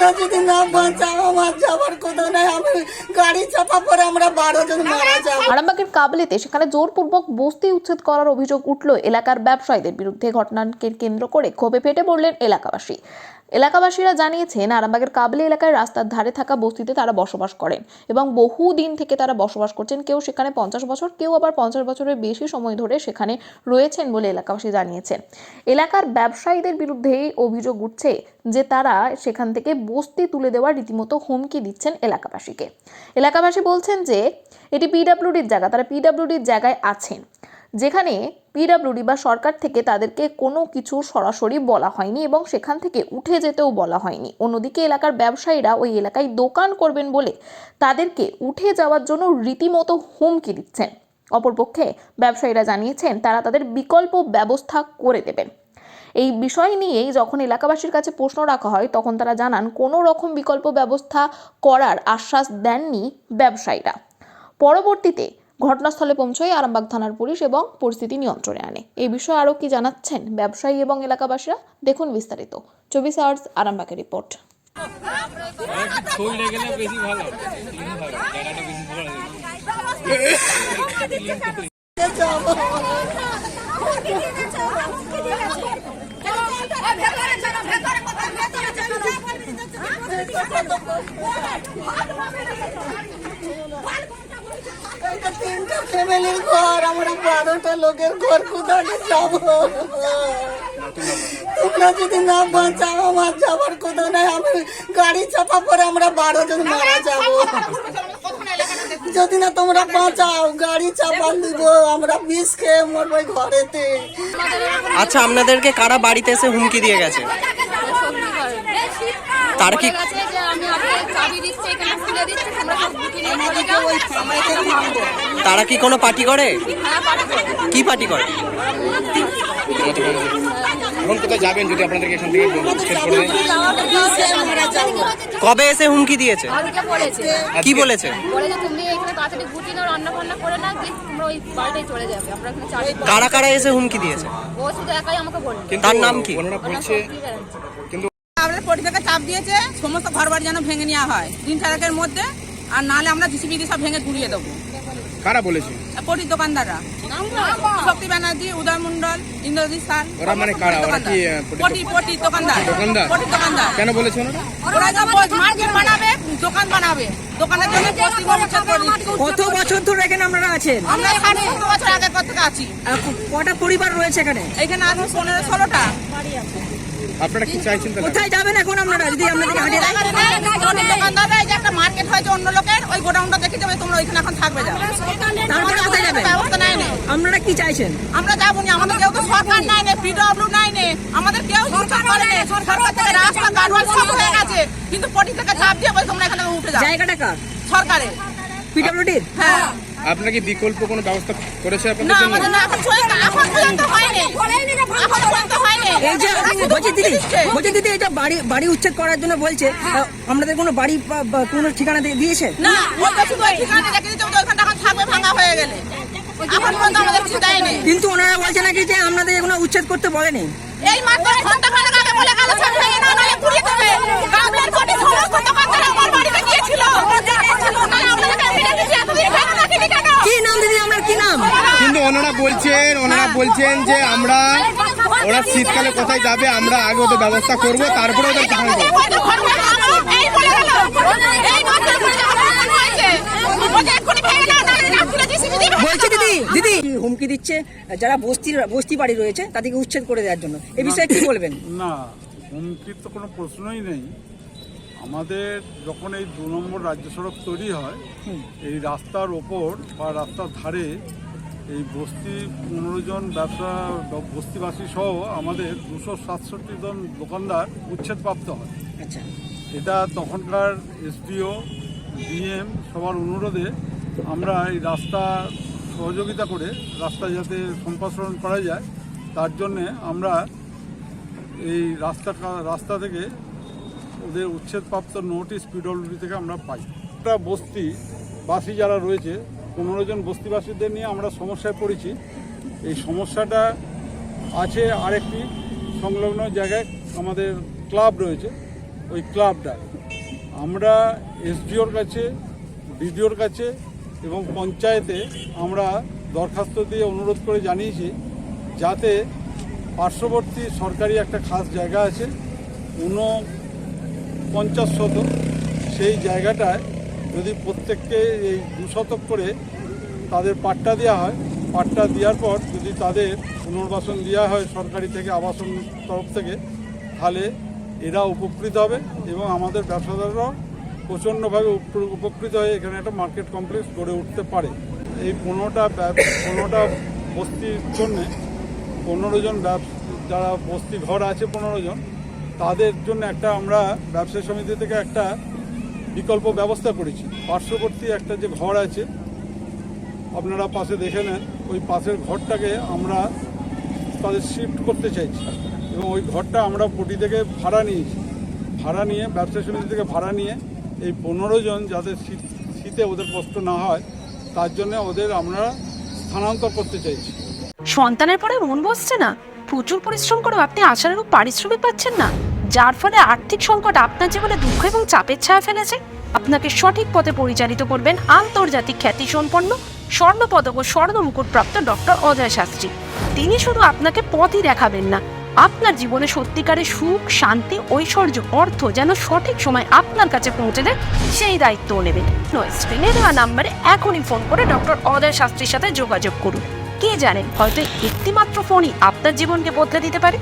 তোমরা যদি না বাঁচাও, আমার যাবার কোথাও নাই। আমি গাড়ি চাপা পরে আমরা বারো জন মারা যাব। আরামবাগের কাবলিতে সেখানে জোরপূর্বক বস্তি উচ্ছেদ করার অভিযোগ উঠল এলাকার ব্যবসায়ীদের বিরুদ্ধে ঘটনাকে কেন্দ্র করে ক্ষোভে ফেটে পড়লেন এলাকাবাসী। এলাকাবাসীরা জানিয়েছেন, আরামবাগের কাবলি এলাকায় রাস্তার ধারে থাকা বস্তিতে তারা বসবাস করেন এবং বহু দিন থেকে তারা বসবাস করছেন। কেউ সেখানে পঞ্চাশ বছর, কেউ আবার পঞ্চাশ বছরের বেশি সময় ধরে সেখানে রয়েছেন বলে এলাকাবাসী জানিয়েছেন। এলাকার ব্যবসায়ীদের বিরুদ্ধেই অভিযোগ উঠছে যে তারা সেখান থেকে বস্তি তুলে দেওয়ার রীতিমতো হুমকি দিচ্ছেন এলাকাবাসীকে। এলাকাবাসী বলছেন যে, এটি পিডাব্লিউডির জায়গা, তারা পিডাব্লিউডির জায়গায় আছেন। যেখানে পিডাব্লিউডি বা সরকার থেকে তাদেরকে কোনো কিছু সরাসরি বলা হয়নি এবং সেখান থেকে উঠে যেতেও বলা হয়নি। অন্যদিকে এলাকার ব্যবসায়ীরা ওই এলাকায় দোকান করবেন বলে তাদেরকে উঠে যাওয়ার জন্য রীতিমতো হুমকি দিচ্ছেন। অপরপক্ষে ব্যবসায়ীরা জানিয়েছেন, তারা তাদের বিকল্প ব্যবস্থা করে দেবেন। এই বিষয় নিয়েই যখন এলাকাবাসীর কাছে প্রশ্ন রাখা হয়, তখন তারা জানান, কোনো রকম বিকল্প ব্যবস্থা করার আশ্বাস দেননি ব্যবসায়ীরা। পরবর্তীতে ঘটনাস্থলে পৌঁছয় আরামবাগ থানার পুলিশ এবং পরিস্থিতি নিয়ন্ত্রণে আনে। এই বিষয়ে আরও কি জানাচ্ছেন ব্যবসায়ী এবং এলাকাবাসীরা, দেখুন বিস্তারিত। চব্বিশ আওয়ার্স আরামবাগের রিপোর্ট। শরীরে গেলে বেশি ভালো তিন ভালো জায়গাটা বেশি ভালো লাগে যাব এটা ফ্যামিলির ঘর আমরা বারোটা লোকের ঘর কোথায় যাব? তোমরা যদি না বাঁচাও আমার যাবার কোথাও নাই আমি গাড়ি চাপা পরে আমরা বারো জন মারা যাব। যদি না তোমরা বাঁচাও গাড়ি চাপা দিব আমরা বিষ খেয়ে মরবো ঘরেতে। আচ্ছা আপনাদেরকে কারা বাড়িতে এসে হুমকি দিয়ে গেছে? তার কি আমি চাবি দিচ্ছি এখানে তোমরা সব বুকিং নিয়ে যাও আমরা এখানে থামবো। তারা কি কোনো পার্টি করে? হ্যাঁ কি পার্টি করে? এখন কোথায় যাবেন যদি আপনাদেরকে এখান থেকে? কবে এসে হুমকি দিয়েছে? কি বলেছে? করে না যে তোমরা ওই বাড়িটাই চলে যাবে। আমরা এখানে চাবি কারা এসে হুমকি দিয়েছে? ও শুধু একাই আমাকে বলল কিন্তু তার নাম কি? বলছে কিন্তু আমাদের থেকে চাপ দিয়েছে সমস্ত ঘর বাড়ি যেন ভেঙে নেওয়া হয় দিন চারেকের মধ্যে আর নাহলে আমরা জিসিবি দিয়ে সব ভেঙে ঘুরিয়ে দেবো। কারা বলেছে? কোটির দোকানদাররা। শক্তি ব্যানার্জি উদয় মন্ডল ইন্দ্রজিৎ স্যার। ওরা মানে কারা? ওরা কি, পটি- কোটি দোকানদার। দোকানদার? কোটি দোকানদার। কেন বলেছে ওরা যে মার্কেট বানাবে দোকান বানাবে। দোকানের জন্য উচ্ছেদ কত বছর ধরে এখানে আপনারা আছেন? আমরা এখানে সত্তর বছর আগে কত থেকে আছি? আর কটা পরিবার রয়েছে এখানে? এখানে আছে পনেরো ষোলোটা। আপনারা কি চাইছেন কোথায় যাবেন এখন আপনারা? যদি আপনাদেরকে হারিয়ে দেয়। কোটি দোকানদাররা এই যে একটা মার্কেট হয়েছে অন্য লোকের ওই গোডাউনটা দেখে যাবে তোমরা ওইখানে এখন থাকবে যাও। তারপরে কোথায় যাবেন? ব্যবস্থা নেয় আপনারা কি চাইছেন? আমরা যাব না আমাদের কেউ তো সরকার নাই নে পিডব্লিউ নাই নে। আমাদের কেউ কিছু করে সরকার থেকে রাস্তা সব হয়ে গেছে। কিন্তু পটি থেকে চাপ দিয়ে তোমরা এখানে উঠে যাও। জায়গাটা কার? সরকারে পিডব্লিউডির হ্যাঁ। আপনারা কি বিকল্প কোনো ব্যবস্থা করেছে আপনাদের জন্য? আমাদের না এই যে বলছি দিদি বলছি দিদি এটা বাড়ি বাড়ি উচ্ছেদ করার জন্য বলছে আহ, আপনাদের কোনো বাড়ি বা- কোনো ঠিকানা দিয়ে- দিয়েছে? না ঠিকানা রেখে ওখানটা থাকবে ভাঙা হয়ে গেলে। আমাদের কিন্তু ওনারা বলছে নাকি যে আপনাদের এগুলো উচ্ছেদ করতে বলেনি? এই মাত্র ঘণ্টা খানেক আগে বলে গেল সব ভেঙে নাও নাহলে পুড়িয়ে দেবে। গামলার কোটি সমস্ত দোকানদার আমার বাড়িতে গিয়েছিল নাহলে আপনাদেরকে ফিরে দিচ্ছি এতদিন ভেঙে রাখিনি কেন কি নাম দিদি আপনার কি নাম কিন্তু ওনারা বলছেন ওনারা বলছেন যে আমরা ওরা শীতকালে কোথায় যাবে আমরা আগে ওদের ব্যবস্থা করব তারপরে ওদের পাঠাবো। বলছি দিদি দিদি। হুমকি দিচ্ছে? যারা বস্তির বস্তি বাড়ি রয়েছে তাদেরকে উচ্ছেদ করে দেওয়ার জন্য। এই বিষয়ে কি বলবেন? না হুমকির তো কোনো প্রশ্নই নেই। আমাদের যখন এই দু নম্বর রাজ্য সড়ক তৈরি হয় এই রাস্তার ওপর বা রাস্তার ধারে এই বস্তি পনেরো জন ব্যবসা বস্তিবাসী সহ আমাদের দুশো সাতষট্টি জন দোকানদার উচ্ছেদপ্রাপ্ত হয়। আচ্ছা। এটা তখনকার এসডিও ডিএম সবার অনুরোধে আমরা এই রাস্তা সহযোগিতা করে রাস্তা যাতে সম্প্রসারণ করা যায় তার জন্যে আমরা এই রাস্তা রাস্তা থেকে ওদের উচ্ছেদপ্রাপ্ত নোটিশ পিডব্লিউডি থেকে আমরা পাই। একটা বস্তি বাসী যারা রয়েছে পনেরো জন বস্তিবাসীদের নিয়ে আমরা সমস্যায় পড়েছি। এই সমস্যাটা আছে আরেকটি সংলগ্ন জায়গায়, আমাদের ক্লাব রয়েছে, ওই ক্লাবটা। আমরা এসডিওর কাছে বিডিওর কাছে এবং পঞ্চায়েতে আমরা দরখাস্ত দিয়ে অনুরোধ করে জানিয়েছি যাতে পার্শ্ববর্তী সরকারি একটা খাস জায়গা আছে পঞ্চাশ শতক। সেই জায়গাটায় যদি প্রত্যেককে এই দু শতক করে তাদের পাট্টা দেওয়া হয়, পাট্টা দেওয়ার পর যদি তাদের পুনর্বাসন দেওয়া হয় সরকারি থেকে, আবাসন তরফ থেকে, তাহলে এরা উপকৃত হবে এবং আমাদের ব্যবসাদাররাও প্রচণ্ডভাবে উপ- উপকৃত হয়ে এখানে একটা মার্কেট কমপ্লেক্স গড়ে উঠতে পারে। এই পনেরোটা পনেরোটা বস্তির জন্যে পনেরো জন ব্যবস- যারা বস্তি ঘর আছে পনেরো জন, তাদের জন্য একটা আমরা ব্যবসায়ী সমিতি থেকে একটা বিকল্প ব্যবস্থা করেছি। পার্শ্ববর্তী একটা যে ঘর আছে, আপনারা পাশে দেখে নেন, ওই পাশের ঘরটাকে আমরা তাদের শিফট করতে চাইছি। এবং ওই ঘরটা আমরা পটি থেকে ভাড়া নিয়েছি। ভাড়া নিয়ে, ব্যবসা সমিতি থেকে ভাড়া নিয়ে এই পনেরো জন যাতে শীত, শীতে ওদের কষ্ট না হয়, তার জন্য ওদের আমরা স্থানান্তর করতে চাইছি। সন্তানের পরে মন বসছে না। প্রচুর পরিশ্রম করেও আপনি আশানুরূপ পারিশ্রমিক পাচ্ছেন না। যার ফলে আর্থিক সংকট আপনার জীবনে দুঃখ এবং চাপের ছায়া ফেলেছে। আপনাকে সঠিক পথে পরিচালিত করবেন আন্তর্জাতিক খ্যাতি সম্পন্ন স্বর্ণপদক ও স্বর্ণ মুকুটপ্রাপ্ত ডক্টর অজয় শাস্ত্রী। তিনি শুধু আপনাকে পথই দেখাবেন না, আপনার জীবনে সত্যিকারের সুখ, শান্তি, ঐশ্বর্য, অর্থ যেন সঠিক সময় আপনার কাছে পৌঁছে দেয়, সেই দায়িত্বও নেবেন। নয় স্ক্রিনে দেওয়া নাম্বারে এখনই ফোন করে ডক্টর অজয় শাস্ত্রীর সাথে যোগাযোগ করুন। কে জানেন হয়তো একটিমাত্র ফোনই আপনার জীবনকে বদলে দিতে পারে।